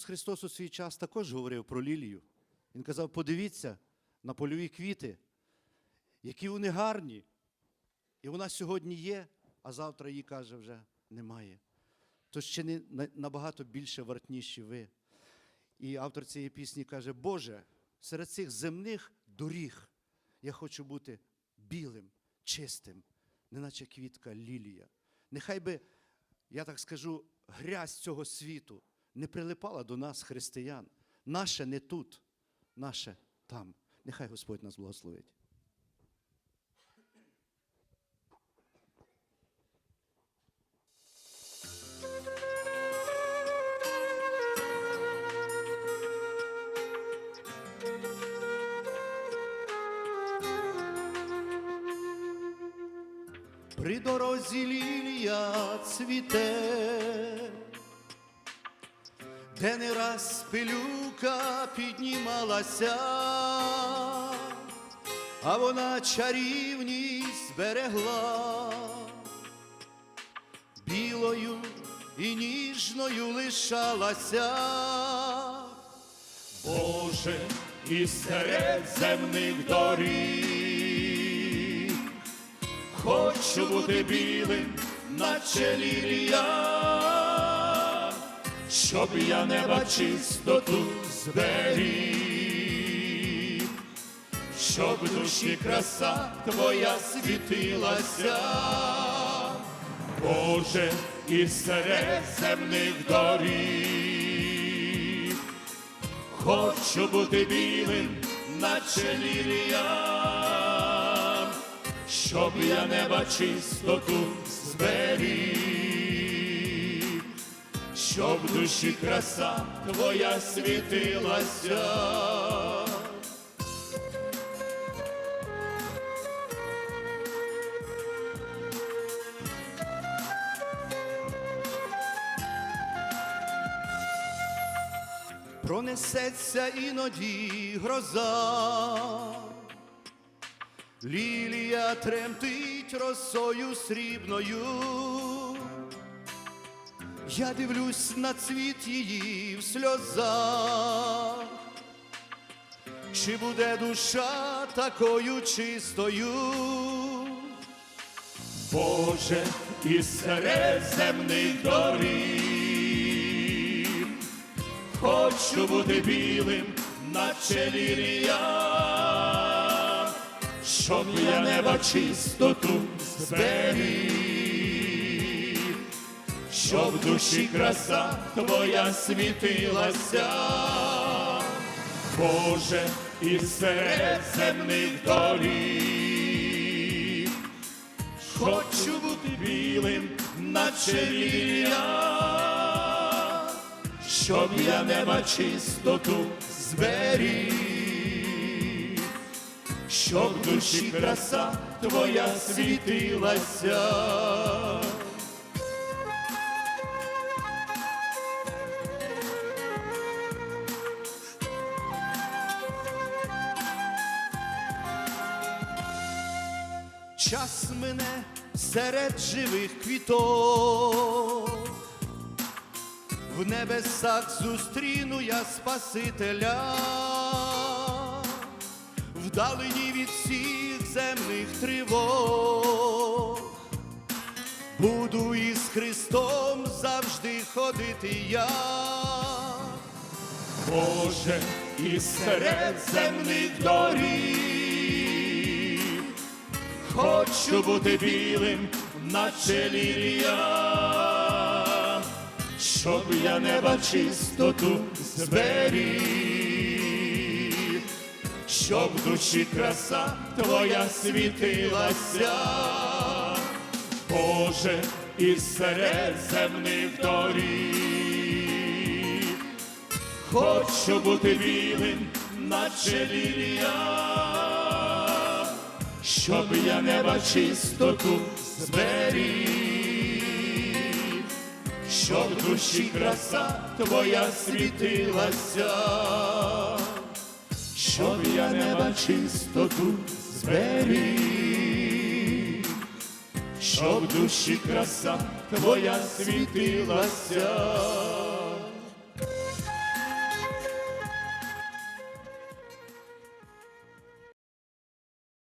Ісус Христос у свій час також говорив про лілію. Він казав: подивіться на польові квіти, які вони гарні. І вона сьогодні є, а завтра її каже вже немає. То ще не набагато більше вартніші ви. І автор цієї пісні каже: Боже, серед цих земних доріг я хочу бути білим, чистим, неначе квітка лілія. Нехай би, я так скажу, грязь цього світу не прилипала до нас, християн. Наше не тут, наше там. Нехай Господь нас благословить. При дорозі лілія цвіте, де не раз пилюка піднімалася, а вона чарівність берегла, білою і ніжною лишалася. Боже, і серед земних доріг, хочу бути білим, наче лілія, щоб я неба чистоту зберіг, щоб душі краса твоя світилася. Боже, і серед земних доріг, Хочу бути білим, наче лілія, щоб я неба чистоту зберіг, щоб душі краса твоя світилася. Пронесеться іноді гроза, лілія тремтить росою срібною. Я дивлюсь на цвіт її в сльозах, чи буде душа такою чистою? Боже, і серед земних доріг, хочу бути білим, наче лілія, щоб я неба чистоту зберіг, щоб в душі краса твоя світилася. Боже, і серед земних доріг, Хочу бути білим, наче лілія, щоб я неба чистоту зберіг, щоб в душі краса твоя світилася. Час мене серед живих квіток, в небесах зустріну я Спасителя, вдалині від всіх земних тривог, буду із Христом завжди ходити я. Боже, і серед земних доріг, хочу бути білим, наче лілія, щоб я неба чистоту зберіг, щоб в душі краса твоя світилася. Боже, і серед земних доріг, Хочу бути білим, наче лілія, щоб я неба чистоту зберіг, щоб душі краса твоя світилася, щоб я неба чистоту зберіг, щоб душі краса твоя світилася.